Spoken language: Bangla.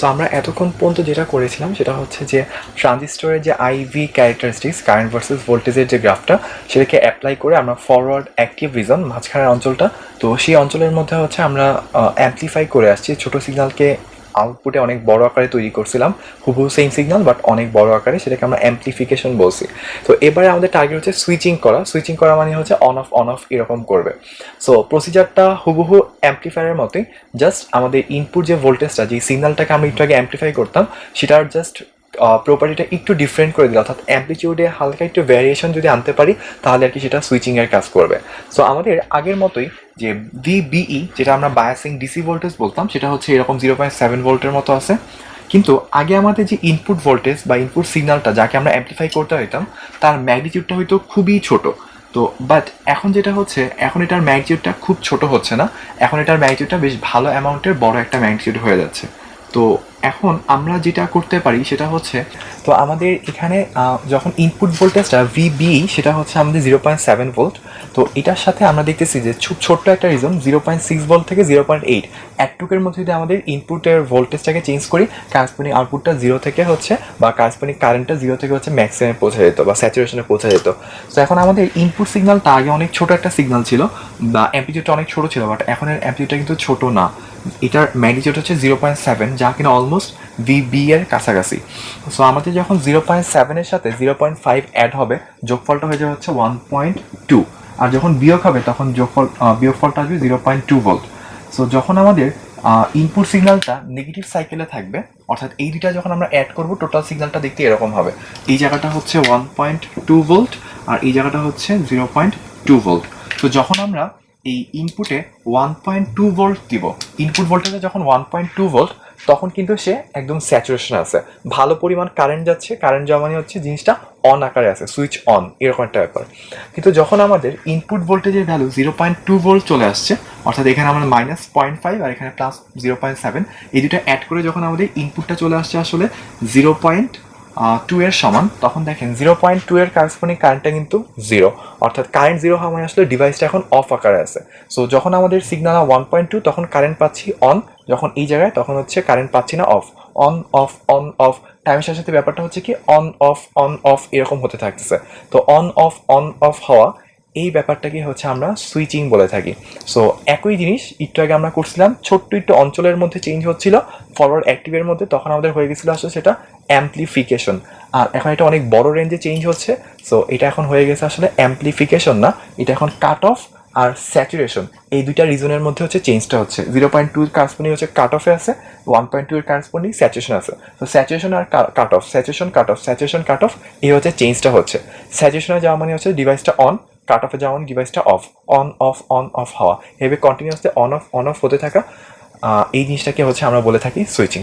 তো আমরা এতক্ষণ পর্যন্ত যেটা করেছিলাম সেটা হচ্ছে যে ট্রানজিস্টরের যে আইভি ক্যারেক্টারিস্টিক্স কারেন্ট ভার্সেস ভোল্টেজের যে গ্রাফটা সেটাকে অ্যাপ্লাই করে আমরা ফরওয়ার্ড অ্যাক্টিভ রিজন মাঝখানের অঞ্চলটা, তো সেই অঞ্চলের মধ্যে হচ্ছে আমরা অ্যাম্পলিফাই করে আসছি, ছোটো সিগন্যালকে আউটপুটে অনেক বড় আকারে তৈরি করছিলাম। হুবহু সেম সিগনাল বাট অনেক বড় আকারে সেটাকে আমরা অ্যাম্পলিফিকেশন বলছি। তো এবারে আমাদের টার্গেট হচ্ছে সুইচিং করা। সুইচিং করা মানে হচ্ছে অন অফ অন অফ এরকম করবে। সো প্রসিজারটা হুবহু অ্যাম্পলিফায়ারের মতোই। জাস্ট আমাদের ইনপুট যে ভোল্টেজটা যে সিগনালটাকে আমি একটু আগে অ্যাম্পলিফাই করতাম, সেটার জাস্ট প্রপার্টিটা একটু ডিফারেন্ট করে দিলে, অর্থাৎ অ্যাম্পলিটিউডে হালকা একটু ভ্যারিয়েশন যদি আনতে পারি, তাহলে আর কি সেটা সুইচিংয়ের কাজ করবে। সো আমাদের আগের মতোই যে ভিবিই যেটা আমরা বায়াসিং ডিসি ভোল্টেজ বলতাম, সেটা হচ্ছে এরকম জিরো পয়েন্ট সেভেন ভোল্টের মতো আছে। কিন্তু আগে আমাদের যে ইনপুট ভোল্টেজ বা ইনপুট সিগন্যালটা যাকে আমরা অ্যাম্পলিফাই করতে হইতাম, তার ম্যাগনিটিউডটা হয়তো খুবই ছোট। তো বাট এখন যেটা হচ্ছে, এখন এটার ম্যাগনিটিউডটা খুব ছোট হচ্ছে না। এখন এটার ম্যাগনিটিউডটা বেশ ভালো অ্যামাউন্টের বড় একটা ম্যাগনিটিউড হয়ে যাচ্ছে। তো এখন আমরা যেটা করতে পারি সেটা হচ্ছে, তো আমাদের এখানে যখন ইনপুট ভোল্টেজটা ভিবি সেটা হচ্ছে আমাদের জিরো পয়েন্ট সেভেন ভোল্ট তো এটার সাথে আমরা দেখতেছি যে ছোট্ট একটা region zero point six volt থেকে জিরো পয়েন্ট এইট একটুকের মধ্যে যদি আমাদের ইনপুটের ভোল্টেজটাকে চেঞ্জ করি কারেন্সপনিক আউটপুটটা জিরো থেকে হচ্ছে, বা কারেন্সপনিক কারেন্টটা জিরো থেকে হচ্ছে ম্যাক্সিমামে পৌঁছে যেত, বা স্যাচুরেশনে পৌঁছে যেত। তো এখন আমাদের ইনপুট সিগন্যালটা আগে অনেক ছোট একটা সিগনাল ছিল, বা অ্যাম্পিটিউডটা অনেক ছোট ছিল বাট এখন এর অ্যাম্পিটিউডটা কিন্তু ছোট না। এটার ম্যাগনিটিউড হচ্ছে জিরো পয়েন্ট সেভেন যা কিনা অলমোস্ট ভিবি এর কাছাকাছি। সো আমাদের যখন জিরো পয়েন্ট সেভেনের সাথে জিরো পয়েন্ট ফাইভ অ্যাড হবে, যোগফলটা হয়ে যাবে হচ্ছে ওয়ান পয়েন্ট টু আর যখন বিয়োগ হবে, তখন যোগফল বিয়োগফলটা আসবে zero point two volt so যখন আমাদের ইনপুট সিগন্যালটা নেগেটিভ সাইকেলে থাকবে, অর্থাৎ এই দুইটা যখন আমরা অ্যাড করব টোটাল সিগন্যালটা দেখতে এরকম হবে। এই জায়গাটা হচ্ছে ওয়ান পয়েন্ট টু ভোল্ট আর এই জায়গাটা হচ্ছে জিরো পয়েন্ট টু ভোল্ট তো যখন আমরা এই ইনপুটে ওয়ান পয়েন্ট টু ভোল্ট দিব। ইনপুট ভোল্টেজে যখন ওয়ান পয়েন্ট টু ভোল্ট তখন কিন্তু সে একদম স্যাচুরেশন আছে। ভালো পরিমাণ কারেন্ট যাচ্ছে কারেন্ট যাওয়া মানে হচ্ছে জিনিসটা অন আকারে আছে সুইচ অন এরকম একটা ব্যাপার। কিন্তু যখন আমাদের ইনপুট ভোল্টেজের value zero point two volt চলে আসছে, অর্থাৎ এখানে আমরা মাইনাস পয়েন্ট ফাইভ আর এখানে প্লাস জিরো পয়েন্ট সেভেন এই দুটো অ্যাড করে যখন আমাদের ইনপুটটা চলে আসছে আসলে জিরো পয়েন্ট টু এর সমান, তখন দেখেন জিরো পয়েন্ট টু এর কারেসপন্ডিং কারেন্টটা কিন্তু জিরো অর্থাৎ কারেন্ট জিরো হওয়া মানে আসলে ডিভাইসটা এখন অফ আকারে আছে। সো যখন আমাদের সিগনাল ওয়ান পয়েন্ট টু তখন কারেন্ট পাচ্ছি অন যখন এই জায়গায়, তখন হচ্ছে কারেন্ট পাচ্ছি না off on off on off টাইমের সাথে সাথে ব্যাপারটা হচ্ছে কি অন অফ অন অফ এরকম হতে থাকতেছে। তো অন অফ অন অফ হওয়া এই ব্যাপারটাকে হচ্ছে আমরা সুইচিং বলে থাকি। সো একই জিনিস, একটু আগে আমরা করছিলাম, ছোট্ট একটু অঞ্চলের মধ্যে চেঞ্জ হচ্ছিল ফরওয়ার্ড অ্যাক্টিভের মধ্যে, তখন আমাদের হয়ে গেছিল আসলে সেটা অ্যাম্পলিফিকেশন আর এখন এটা অনেক বড় রেঞ্জে চেঞ্জ হচ্ছে সো এটা এখন হয়ে গেছে আসলে অ্যাম্পলিফিকেশন না, এটা এখন কাট অফ আর স্যাচুরেশন এই দুইটা রিজনের মধ্যে হচ্ছে চেঞ্জটা হচ্ছে। জিরো পয়েন্ট টু কারেন্সপন্ডিং হচ্ছে কাট অফে আছে ওয়ান পয়েন্ট টু এর কারেন্সপন্ডিং স্যাচুরেশন আছে। তো স্যাচুরেশন আর cut off saturation cut off saturation cut off এই হচ্ছে চেঞ্জটা হচ্ছে। স্যাচুরেশনে যাওয়া মানে হচ্ছে ডিভাইসটা অন কাট অফে যাওয়া ডিভাইসটা off on off on off হওয়া। এভাবে continuously on off on off হতে থাকা এই জিনিসটাকে হচ্ছে আমরা বলে থাকি সুইচিং